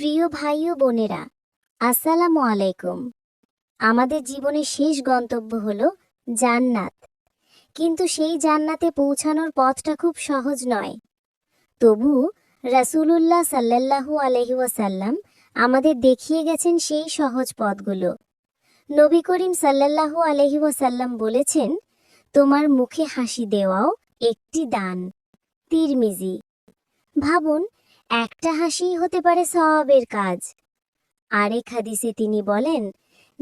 প্রিয় ভাই ও বোনেরা, আসসালামু আলাইকুম। আমাদের জীবনের শেষ গন্তব্য হলো জান্নাত। কিন্তু সেই জান্নাতে পৌঁছানোর পথটা খুব সহজ নয়। তবু রাসূলুল্লাহ সাল্লাল্লাহু আলাইহি ওয়াসাল্লাম আমাদের দেখিয়ে গেছেন সেই সহজ পথগুলো। নবী করিম সাল্লাল্লাহু আলাইহি ওয়াসাল্লাম বলেছেন, তোমার মুখে হাসি দেওয়াও একটি দান। তিরমিজি। ভাবুন একটা হাসিই হতে পারে সওয়াবের কাজ। আরেক হাদিসে তিনি বলেন,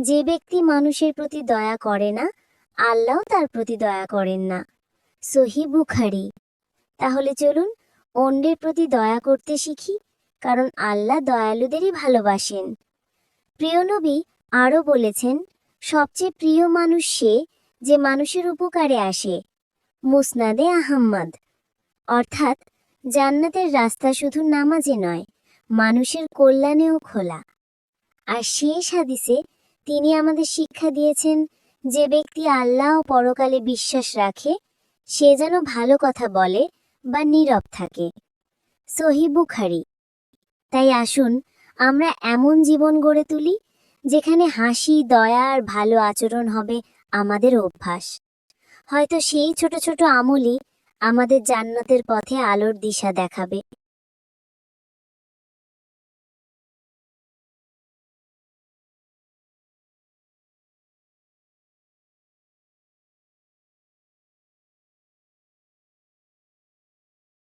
যে ব্যক্তি মানুষের প্রতি দয়া করে না আল্লাহ তার প্রতি দয়া করেন না। সহি বুখারি। তাহলে চলুন অন্যের প্রতি দয়া করতে শিখি, কারণ আল্লাহ দয়ালুদেরই ভালোবাসেন। প্রিয় নবী আরও বলেছেন, সবচেয়ে প্রিয় মানুষ সে যে মানুষের উপকারে আসে। মুসনাদে আহম্মদ। অর্থাৎ জান্নাতের রাস্তা শুধু নামাজে নয়, মানুষের কল্যাণেও খোলা। আর শেষ হাদিসে তিনি আমাদের শিক্ষা দিয়েছেন যে ব্যক্তি আল্লাহ ও পরকালে বিশ্বাস রাখে, সে যেন ভালো কথা বলে বা নীরব থাকে। সহি বুখারি। তাই আসুন, আমরা এমন জীবন গড়ে তুলি, যেখানে হাসি, দয়া আর ভালো আচরণ হবে আমাদের অভ্যাস। হয়তো সেই ছোট ছোট আমলই আমাদের জান্নাতের পথে আলোর দিশা দেখাবে।